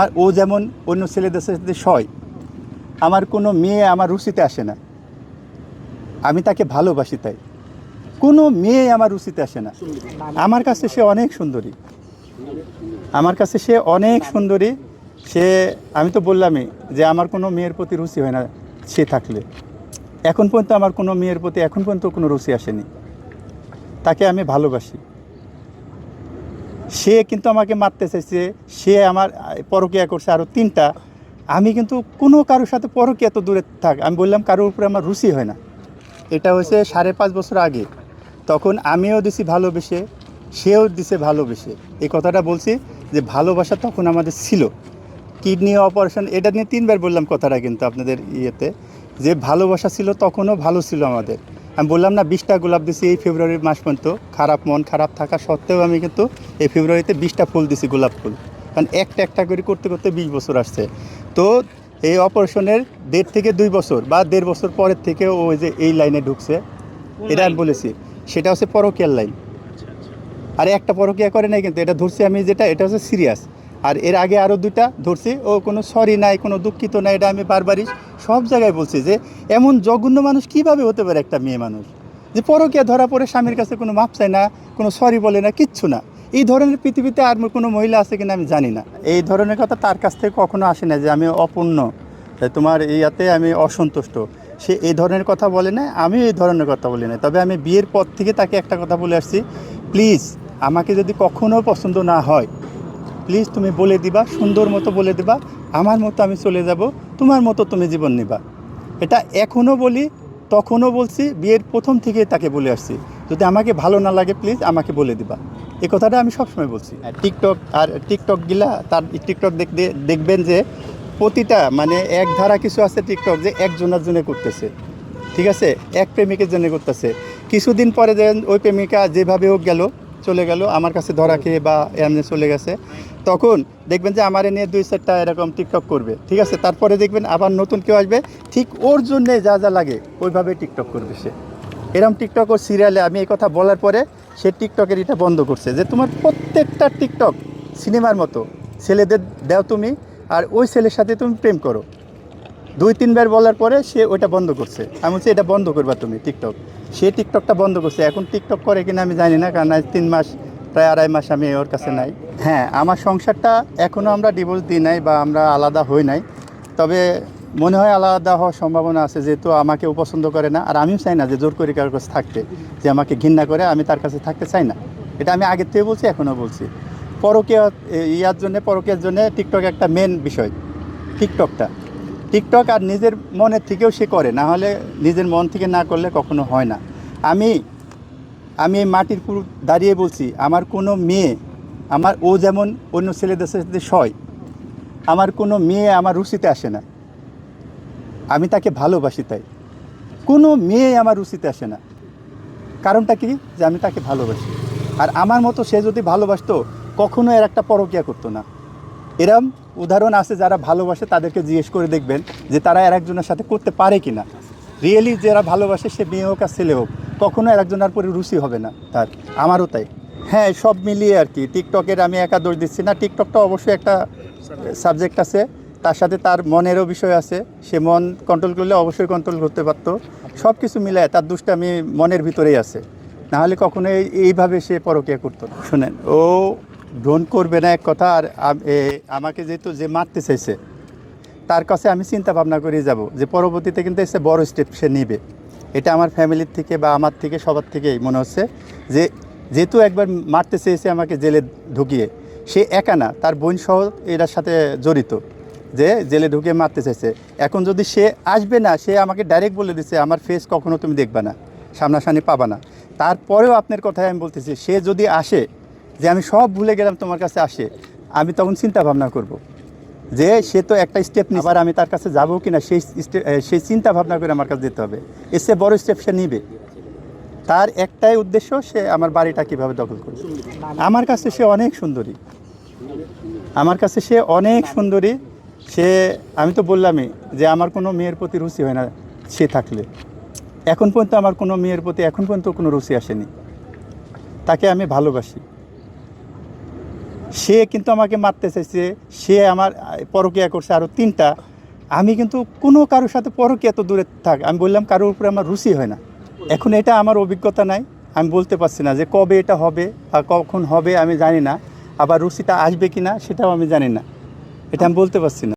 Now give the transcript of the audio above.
আর ও যেমন অন্য ছেলেদের সাথে সয় আমার কোনো মেয়ে আমার রুচিতে আসে না। আমি তাকে ভালোবাসি তাই। কোনো মেয়ে আমার রুচিতে আসে না। আমার কাছে সে অনেক সুন্দরী। আমার কাছে সে অনেক সুন্দরী। সে, আমি তো বললামই যে আমার কোনো মেয়ের প্রতি রুচি হয় না সে থাকলে। এখন পর্যন্ত আমার কোনো মেয়ের প্রতি, এখন পর্যন্ত কোনো রুচি আসেনি। তাকে আমি ভালোবাসি। সে কিন্তু আমাকে মারতে চাইছে, সে আমার পরকীয়া করছে আরও তিনটা। আমি কিন্তু কোনো কারোর সাথে পরকীয়া তো দূরে থাক, আমি বললাম কারোর উপরে আমার রুচি হয় না। এটা হয়েছে সাড়ে পাঁচ বছর আগে। তখন আমিও দিছি ভালোবেসে, সেও দিছে ভালোবেসে। এই কথাটা বলছি যে ভালোবাসা তখন আমাদের ছিল। কিডনি অপারেশন, এটা নিয়ে তিনবার বললাম কথাটা কিন্তু আপনাদের ইয়েতে, যে ভালোবাসা ছিল তখনও ভালো ছিল আমাদের। আমি বললাম না বিশটা গোলাপ দিছি এই ফেব্রুয়ারি মাস পর্যন্ত। খারাপ মন খারাপ থাকা সত্ত্বেও আমি কিন্তু এই ফেব্রুয়ারিতে বিশটা ফুল দিছি গোলাপ ফুল। কারণ একটা একটা করে করতে করতে বিশ বছর আসছে। তো এই অপারেশনের দেড় থেকে দুই বছর বা দেড় বছর পরের থেকে ও ওই যে এই লাইনে ঢুকছে। এটা আমি বলেছি। সেটা হচ্ছে পরকিয়ার লাইন। আর একটা পরকিয়া করে নাই কিন্তু এটা ধরছি আমি যেটা এটা হচ্ছে সিরিয়াস। আর এর আগে আরও দুটা ধরছি। ও কোনো সরি নাই, কোনো দুঃখিত নাই, এটা আমি বারবারই সব জায়গায় বলছি যে, এমন জঘন্য মানুষ কীভাবে হতে পারে একটা মেয়ে মানুষ? যে পরকিয়া ধরা পড়ে স্বামীর কাছে কোনো মাপ চায় না, কোনো সরি বলে না, কিচ্ছু না। এই ধরনের পৃথিবীতে আর কোনো মহিলা আছে কিনা আমি জানি না। এই ধরনের কথা তার কাছ থেকে কখনো আসে না যে আমি অপূর্ণ তোমার ইয়াতে আমি অসন্তুষ্ট। সে এই ধরনের কথা বলে না, আমিও এই ধরনের কথা বলি না। তবে আমি বিয়ের পর থেকে তাকে একটা কথা বলে আসছি, প্লিজ, আমাকে যদি কখনো পছন্দ না হয় প্লিজ তুমি বলে দিবা, সুন্দর মতো বলে দিবা, আমার মতো আমি চলে যাব, তোমার মতো তুমি জীবন নিবা। এটা এখনও বলি তখনও বলছি, বিয়ের প্রথম থেকে তাকে বলে আসছি। যদি আমাকে ভালো না লাগে, প্লিজ আমাকে বলে দিবা। এই কথাটা আমি সবসময় বলছি। টিকটক, আর টিকটক গিলা, তার টিকটক দেখতে দেখবেন যে প্রতিটা মানে এক ধারা কিছু আছে টিকটক যে একজনের জন্য করতেছে। ঠিক আছে? এক প্রেমিকের জন্য করতেছে। কিছুদিন পরে যেন ওই প্রেমিকা যেভাবে হোক গেল চলে গেল, আমার কাছে ধরা খেয়ে বা এমনি চলে গেছে। তখন দেখবেন যে আমার নিয়ে দুই চারটা এরকম টিকটক করবে, ঠিক আছে? তারপরে দেখবেন আবার নতুন কেউ আসবে, ঠিক ওর জন্যে যা যা লাগে, ওইভাবে টিকটক করবে সে। এরম টিকটক ও সিরিয়ালে আমি এই কথা বলার পরে সে টিকটকের এটা বন্ধ করছে যে, তোমার প্রত্যেকটা টিকটক সিনেমার মতো, ছেলেদের দাও তুমি, আর ওই ছেলের সাথে তুমি প্রেম করো। দুই তিনবার বলার পরে সে ওইটা বন্ধ করছে। আমি বলছি, এটা বন্ধ করবা তুমি টিকটক সে টিকটকটা বন্ধ করছে। এখন টিকটক করে কিনা আমি জানি না, কারণ আজ তিন মাস, প্রায় আড়াই মাস আমি ওর কাছে নাই। হ্যাঁ আমার সংসারটা এখনও আমরা ডিভোর্স দিই নাই বা আমরা আলাদা হই নাই। তবে মনে হয় আলাদা হওয়ার সম্ভাবনা আছে, যেহেতু আমাকে পছন্দ করে না, আর আমিও চাই না যে জোর করে কারোর কাছে থাকতে, যে আমাকে ঘৃণা করে আমি তার কাছে থাকতে চাই না। এটা আমি আগের থেকে বলছি এখনও বলছি। পরকীয় ইয়ার জন্য, পরকীয়ার জন্য টিকটক একটা মেন বিষয়, টিকটকটা। টিকটক আর নিজের মনের থেকেও সে করে, না হলে নিজের মন থেকে না করলে কখনো হয় না। আমি আমি এই মাটির পুরো দাঁড়িয়ে বলছি, আমার কোনো মেয়ে, আমার ও যেমন অন্য ছেলেদের সাথে সয়, আমার কোনো মেয়ে আমার রুচিতে আসে না। আমি তাকে ভালোবাসি তাই। কোনো মেয়ে আমার রুচিতে আসে না। কারণটা কি? যে আমি তাকে ভালোবাসি। আর আমার মতো সে যদি ভালোবাসতো, কখনো এর একটা পরকিয়া করতো না। এরম উদাহরণ আছে যারা ভালোবাসে, তাদেরকে জিজ্ঞেস করে দেখবেন যে তারা এর একজনের সাথে করতে পারে কি না রিয়েলি যারা ভালোবাসে, সে মেয়ে হোক আর ছেলে হোক কখনো এর একজনের পরে রুচি হবে না তার। আমারও তাই। হ্যাঁ সব মিলিয়ে আর কি। টিকটকের আমি একা দোষ দিচ্ছি না। টিকটকটা অবশ্যই একটা সাবজেক্ট আছে। তার সাথে তার মনেরও বিষয় আছে। সে মন কন্ট্রোল করলে অবশ্যই কন্ট্রোল করতে পারতো। সব কিছু মিলায় তার দুষ্টা আমি মনের ভিতরেই আছে। নাহলে কখনো এইভাবে সে পরকিয়া করতো শোনেন, ও ড্রোন করবে না এক কথা, আর আমাকে যেহেতু যে মারতে চাইছে, তার কাছে আমি চিন্তা ভাবনা করে যাব যে পরবর্তীতে কিন্তু এসে বড় স্টেপ সে নেবে। এটা আমার ফ্যামিলির থেকে বা আমার থেকে, সবার থেকেই মনে হচ্ছে যে যেহেতু একবার মারতে চেয়েছে আমাকে জেলে ঢুকিয়ে, সে একা না, তার বোন সহ এটার সাথে জড়িত যে জেলে ঢুকিয়ে মারতে চাইছে। এখন যদি সে আসবে না, সে আমাকে ডাইরেক্ট বলে দিছে, আমার ফেস কখনো তুমি দেখবে না, সামনাসামনি পাবা না। তারপরেও আপনার কথায় আমি বলতেছি, সে যদি আসে যে আমি সব ভুলে গেলাম তোমার কাছে আসে, আমি তখন চিন্তা ভাবনা করব। যে সে তো একটা স্টেপ নিয়ে আবার আমি তার কাছে যাব কি না সেই সেই চিন্তা ভাবনা করে আমার কাছে যেতে হবে। এসে বড় স্টেপ সে নিবে। তার একটাই উদ্দেশ্য, সে আমার বাড়িটা কীভাবে দখল করবে। আমার কাছে সে অনেক সুন্দরী। আমার কাছে সে অনেক সুন্দরী। সে, আমি তো বললামই যে আমার কোনো মেয়ের প্রতি রুচি হয় না সে থাকলে। এখন পর্যন্ত আমার কোনো মেয়ের প্রতি, এখন পর্যন্ত কোনো রুচি আসেনি। তাকে আমি ভালোবাসি। সে কিন্তু আমাকে মারতে চাইছে, সে আমার পরকিয়া করছে আরও তিনটা। আমি কিন্তু কোনো কারোর সাথে পরকিয়া তো দূরে থাক, আমি বললাম কারোর উপরে আমার রুচি হয় না। এখন এটা আমার অভিজ্ঞতা নাই, আমি বলতে পারছি না যে কবে এটা হবে বা কখন হবে আমি জানি না, আবার রুচিটা আসবে কি না সেটাও আমি জানি না। এটা আমি বলতে পারছি না।